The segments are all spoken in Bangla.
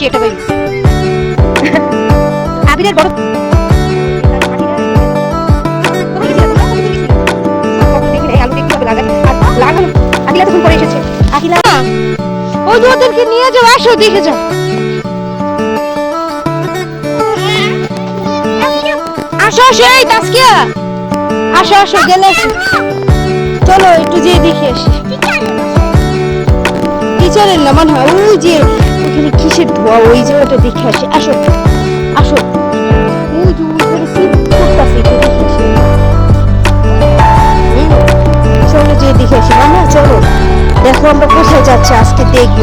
কি এটা ভাই? আবিরের বড় নিয়ে যাও, আসো, দেখে যাও। আসো আসো আসো আসো, গেলে। চলো, একটু যেয়ে দেখে আসি। টিচারের না, মনে ওই যে ওখানে কিসের ধোয়া? ওই যে ওটা দেখে আসি। আসো আসো। যে চলো দেখে আসি। মামা, চলো। দেখো আমরা কোথায় যাচ্ছি, আজকে দেখব।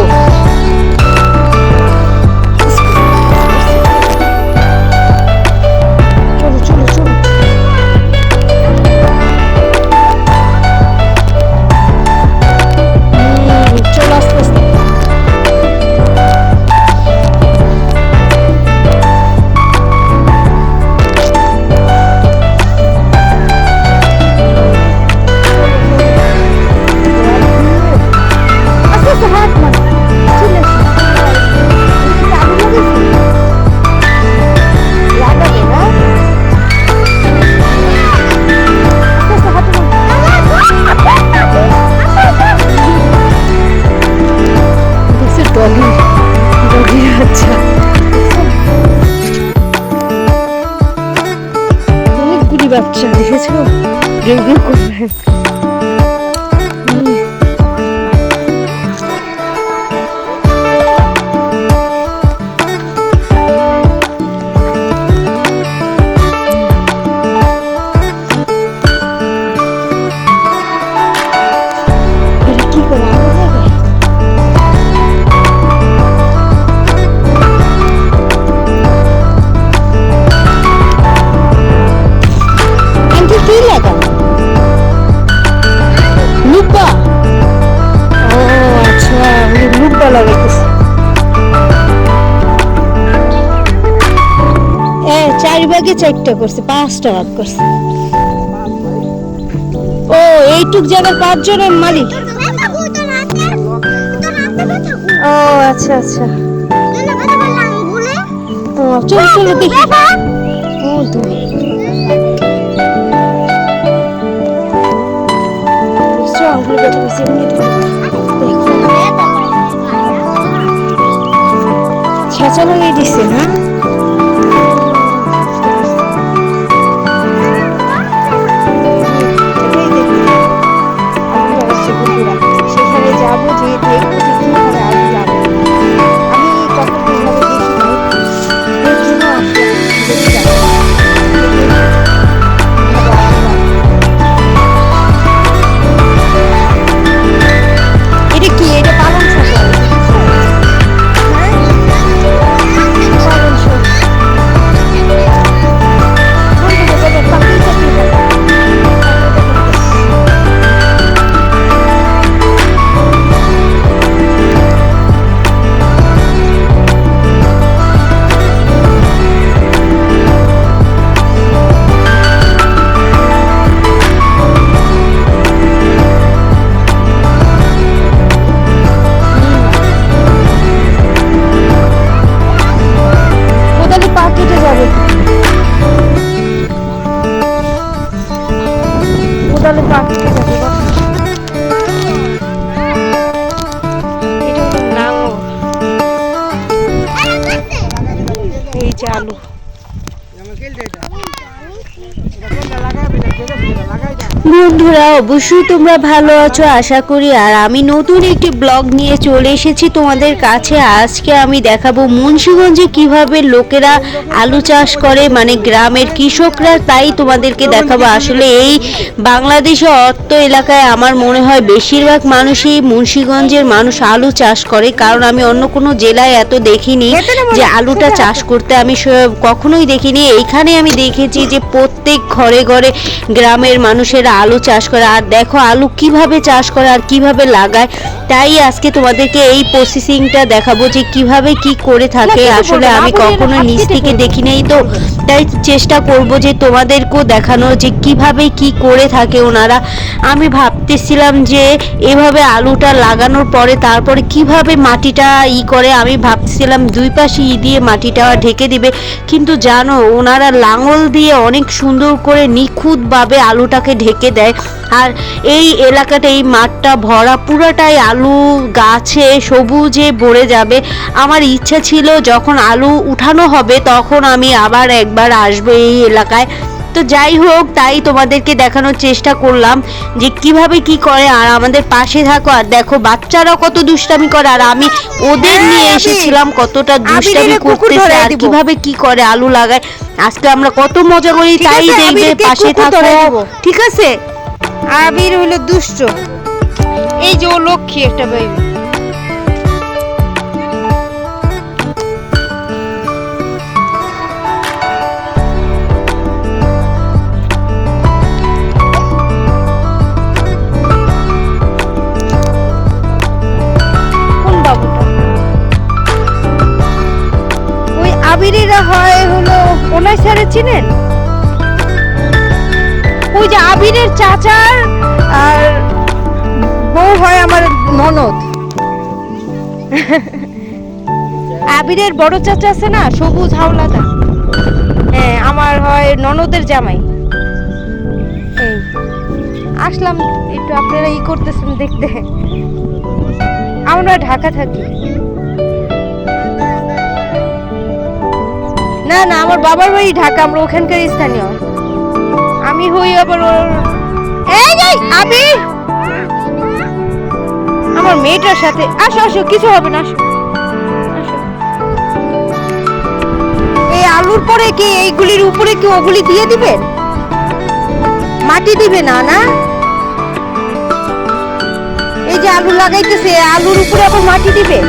ভাগে চারটা করছে পাঁচটা ভাগ করছে। ও এইটুক জায়গার পাঁচজনের মালিক। ও আচ্ছা আচ্ছা। ও চলো চলো দেখি। ও দূর। আঙ্গুল বেঁচে গেছে দেখো। ছেঁচা লাগিয়ে দিচ্ছে না বন্ধুরা অবশ্যই তোমরা ভালো আছো আশা করি। আর আমি নতুন একটি ব্লগ নিয়ে চলে এসেছি তোমাদের কাছে। আজকে আমি দেখাবো মুন্সিগঞ্জে কীভাবে লোকেরা আলু চাষ করে মানে গ্রামের কৃষকরা। তাই তোমাদেরকে দেখাবো। আসলে এই বাংলাদেশে অর্থ এলাকায় আমার মনে হয় বেশিরভাগ মানুষই মুন্সিগঞ্জের মানুষ আলু চাষ করে। কারণ আমি অন্য কোনো জেলায় এত দেখিনি যে আলুটা চাষ করতে। আমি কখনোই দেখিনি। এইখানে আমি দেখেছি যে প্রত্যেক ঘরে ঘরে গ্রামের মানুষেরা আলু চাষ করে আর দেখো আলু কীভাবে চাষ করে আর কীভাবে লাগায় তাই আজকে তোমাদেরকে এই প্রসেসিংটা দেখাবো যে কীভাবে কি করে থাকে। আসলে আমি কখনো নিচ থেকে। দেখি নাই তো তাই চেষ্টা করব যে তোমাদেরকেও দেখানো যে কীভাবে কি করে থাকে ওনারা। আমি ভাবতেছিলাম যে এভাবে আলুটা লাগানোর পরে তারপরে কীভাবে মাটিটা ই করে আমি ভাবছিলাম দুই পাশে ই দিয়ে মাটিটা ঢেকে দিবে। কিন্তু জানো ওনারা লাঙল দিয়ে অনেক সুন্দর করে নিখুঁতভাবে আলুটাকে ঢেকে দেয়। আর এই এলাকাটা এই মাঠটা ভরা, পুরাটাই আলু, গাছে সবুজে ভরে যাবে। আমার ইচ্ছা ছিল যখন আলু উঠানো হবে তখন আমি আবার একবার আসব এই এলাকায়। তো যাই হোক তাই তোমাদেরকে দেখানোর চেষ্টা করলাম যে কীভাবে কি করে। আর আমাদের পাশে থাকো আর দেখো বাচ্চারা কত দুষ্টামি করে আর আমি ওদের হ্যাঁ, নিয়ে এসেছিলাম কতটা দুষ্টামি করতেছে আর। কীভাবে কি করে আলু লাগায়। আজকে আমরা কত মজা করি তাই দেখবে পাশে থাকো। ঠিক আছে? আবির হলো দুষ্ট। এই যে ও লক্ষ্মী একটা বেবি আবিরেরা হয় হলো ওনার স্যারে চিনেন? ওই যে আবিরের চাচার আর বউ হয় আমার ননদ। আবিরের বড় চাচা আছে না, সবুজ হাওলাদা হ্যাঁ আমার হয় ননদের জামাই। এই, আসলাম, একটু আপনারা ই করতেছেন দেখতে। আমরা ঢাকা থাকি। না না, আমার বাবার বাড়ি ঢাকা, আমরা ওখানকার স্থানীয়। আমি হই আবার ওর এই আবি! আমার মেয়েটার সাথে। আসো আসো, কিছু হবে না। এই আলুর পরে কি এইগুলির উপরে কি ওগুলি দিয়ে দিবেন মাটি দিবে না না? এই যে আলু লাগাইতেছে, আলুর উপরে আবার মাটি দিবে?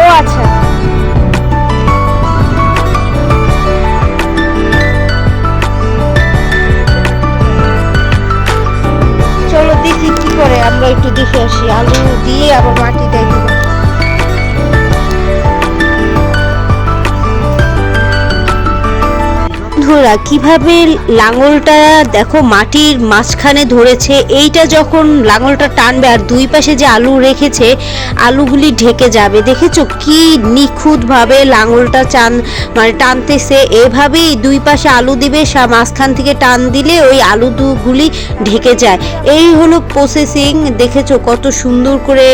ও আচ্ছা। দেখি কি করে আমরা একটু দেখে আসি? আলু দিয়ে আবার মাটি দেয় বন্ধুরা, কীভাবে লাঙলটা দেখো মাটির মাঝখানে ধরেছে, এইটা যখন লাঙলটা টানবে আর দুই পাশে যে আলু রেখেছে, আলুগুলি ঢেকে যাবে। দেখেছ কি নিখুঁতভাবে লাঙলটা চান মানে টানতেছে। এভাবেই দুই পাশে আলু দিবে মাঝখান থেকে টান দিলে ওই আলু দুগুলি ঢেকে যায়। এই হলো প্রসেসিং দেখেছ কত সুন্দর করে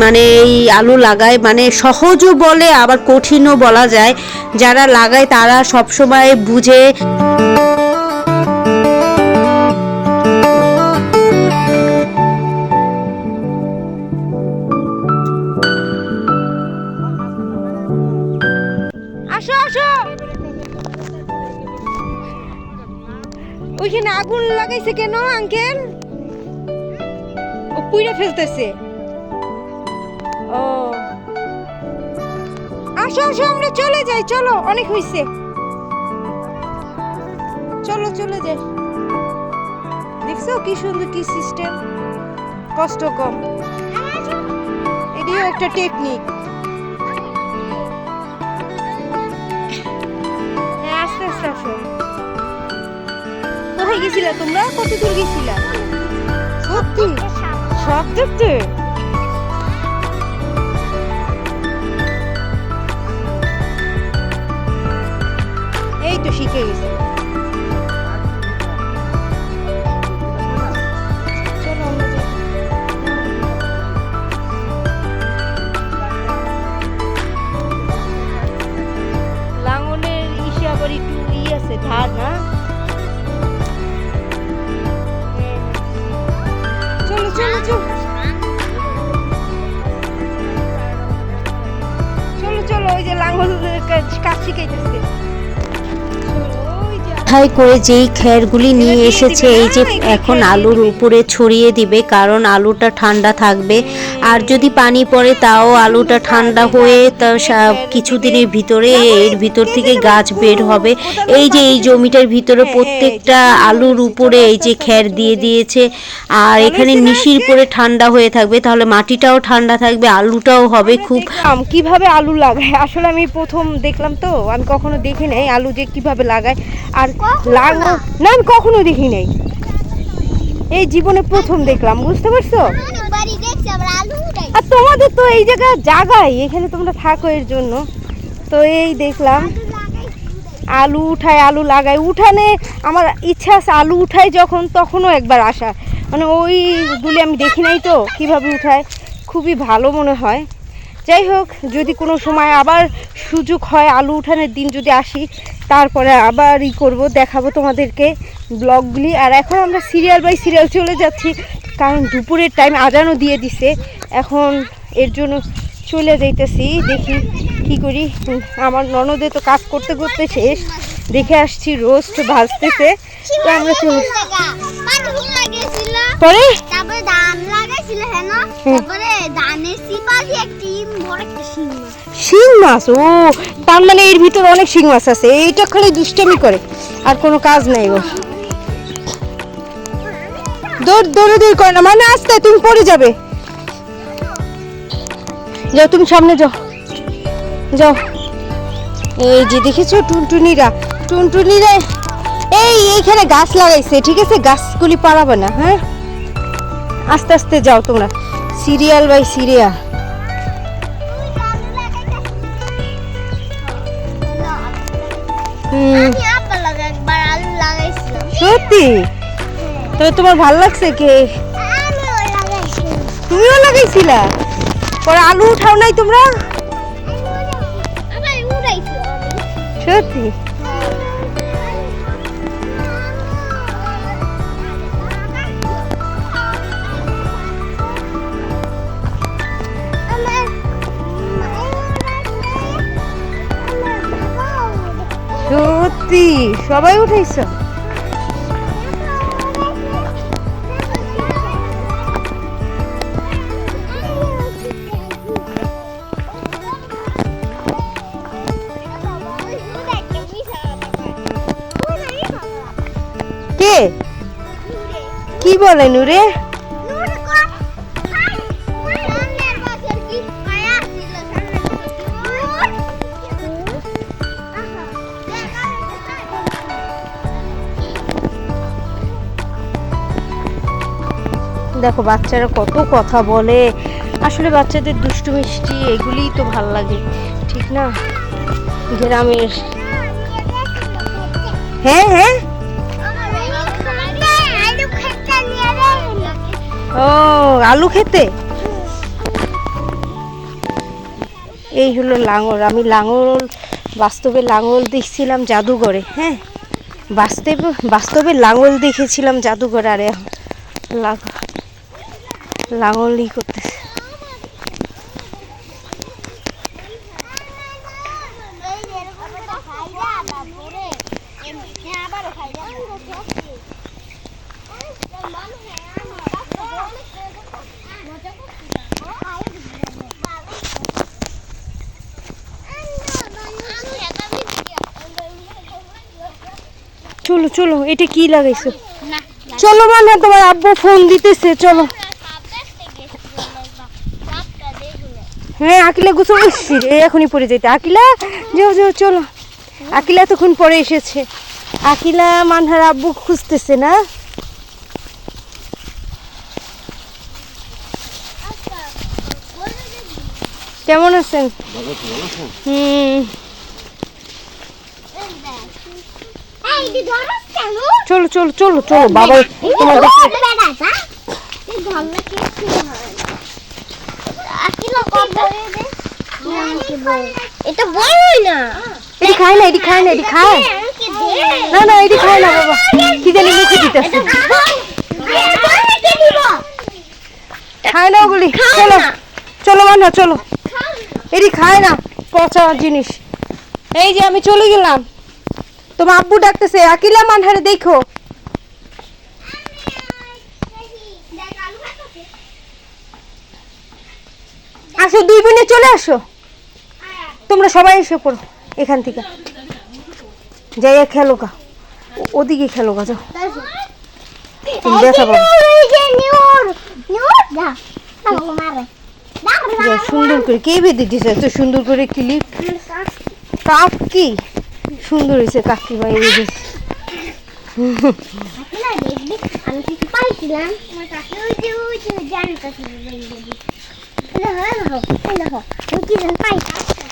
মানে এই আলু লাগায় মানে সহজও বলে, আবার কঠিনও বলা যায়। যারা লাগায় তারা সবসময় বুঝে ওইখানে আগুন লাগাইছে কেন, আঙ্কেল? ও পুইরা ফেলতেছে। ও। আসো আসো, আমরা চলে যাই, চলো, অনেক হইছে। চলো যাই দেখছ কি সুন্দর কি সিস্টেম কষ্ট কম। এটিও একটা টেকনিক হ্যাঁ আস্তে আস্তে আসো কোথায় গেছিলা তোমরা? কত দূর গেছিলা? সত্যি? সব দেখতে? মাথায় করে যেই খেরগুলি নিয়ে এসেছে এই যে এখন আলুর উপরে ছড়িয়ে দিবে কারণ আলুটা ঠান্ডা থাকবে। আর যদি পানি পড়ে তাও আলুটা ঠান্ডা হয়ে তা সা- কিছুদিনের ভিতরে এর ভিতর থেকে গাছ বের হবে। এই যে এই জমিটার ভিতরে প্রত্যেকটা আলুর উপরে এই যে খের দিয়ে দিয়েছে আর এখানে নিশির পরে ঠান্ডা হয়ে থাকবে তাহলে মাটিটাও ঠান্ডা থাকবে আলুটাও হবে খুব কীভাবে আলু লাগায়। আসলে আমি প্রথম দেখলাম তো আমি কখনো দেখি নাই আলু যে কীভাবে লাগায়। আর লাগা না? আমি কখনো দেখি নাই। এই জীবনে প্রথম দেখলাম বুঝতে পারছ? আর তোমাদের তো এই জায়গায় জায়গায় এখানে তোমরা থাকো এর জন্য। তো এই দেখলাম আলু উঠায় আলু লাগাই। উঠানে আমার ইচ্ছা আছে আলু উঠায় যখন তখনও একবার আসা। মানে ওইগুলি আমি দেখি নাই তো কীভাবে উঠায়। খুবই ভালো মনে হয়। যাই হোক, যদি কোনো সময় আবার সুযোগ হয় আলু উঠানের দিন যদি আসি, তারপরে আবার ই করব, দেখাবো তোমাদেরকে ব্লগগুলি। আর এখন আমরা সিরিয়াল বাই সিরিয়াল চলে যাচ্ছি, কারণ দুপুরের টাইম আজানও দিয়ে দিছে। এখন এর জন্য চলে যাইতেছি, দেখি কি করি। আমার ননদে তো কাজ করতে করতে শেষ। দেখে আসছি রোস্ট ভাজতেছে। আমরা চলে পরে? তারপরে ধান লাগাইছিল হ্যাঁ তারপরে ধানের সিপা দিয়ে একটি বড় একটা শিং মাছ। শিং মাছ? ও তার মানে এর ভিতর অনেক শিং মাছ আছে। এইটা খালি দুষ্টামি করে আর কোনো কাজ নাই ওর দৌড় দৌড়ে দৌড় করে না মানে আসতে তুমি পড়ে যাবে। যাও তুমি সামনে যাও। যাও। এই যে দেখেছ টুনটুনিরা? টুনটুনিরা এই এইখানে গাছ লাগাইছে ঠিক আছে? গাছগুলি পারাবে না হ্যাঁ? আস্তে আস্তে যাও তোমরা। সিরিয়াল বাই সিরিয়াল সত্যি? তবে তোমার ভালো লাগছে কে? তুমিও লাগাইছিলা? পরে আলু উঠাও নাই তোমরা? সত্যি? সত্যি সবাই উঠাইছ? কে? কি বলে নুরে? দেখো, বাচ্চারা কত কথা বলে। আসলে বাচ্চাদের দুষ্টু মিষ্টি, এগুলিই তো ভালো লাগে, ঠিক না? গ্রামের হ্যাঁ হ্যাঁ? ও, আলু খেতে? এই হলো লাঙল, আমি লাঙল, বাস্তবে লাঙল দেখছিলাম জাদুঘরে হ্যাঁ? বাস্তবে বাস্তবে লাঙল দেখেছিলাম জাদুঘরে, আরে, লাগ- লাঙলই করতেছে চলো চলো এটা কি লাগাইছো? চলো মানে তোমার আব্বু ফোন দিতেছে চলো হ্যাঁ আকিলা করছি। রে এখনই পরে যেতে আকিলা, যাও যাও, চলো। আকিলা তখন পরে এসেছে। আকিলা মানহার আব্বু খুঁজতেছে না? কেমন আছেন? চলো চলো চলো চলো, বাবা। তোমাদেরকে এটা না। এটি খায় না। এটি খায় না এটি খায় না না এটি খায় না বাবা। কি জানি মুখে দিতেছে। খায় না ওগুলি। চলো চলো মানা চলো। এটি খায় না পচা জিনিস। এই যে আমি চলে গেলাম। তোমার আব্বু ডাকতেছে আকিলা মানহারে দেখো। আসো দুই বোনে চলে আসো। তোমরা সবাই এসে পড়ো এখান থেকে। যাইয়া খেলো গা। ওদিকে খেলো গা যাও। তুমি পাবো। যাও, সুন্দর করে কে বেঁধে দিছে? এত সুন্দর করে ক্লিপ কাক। কি সুন্দর হয়েছে কাকি ভাই বেঁধে আমি কিছু পাইছিলাম। আমার কাছে ওই যে ওই যে জানতে দেখো দেখো ওই কি জান পাইছি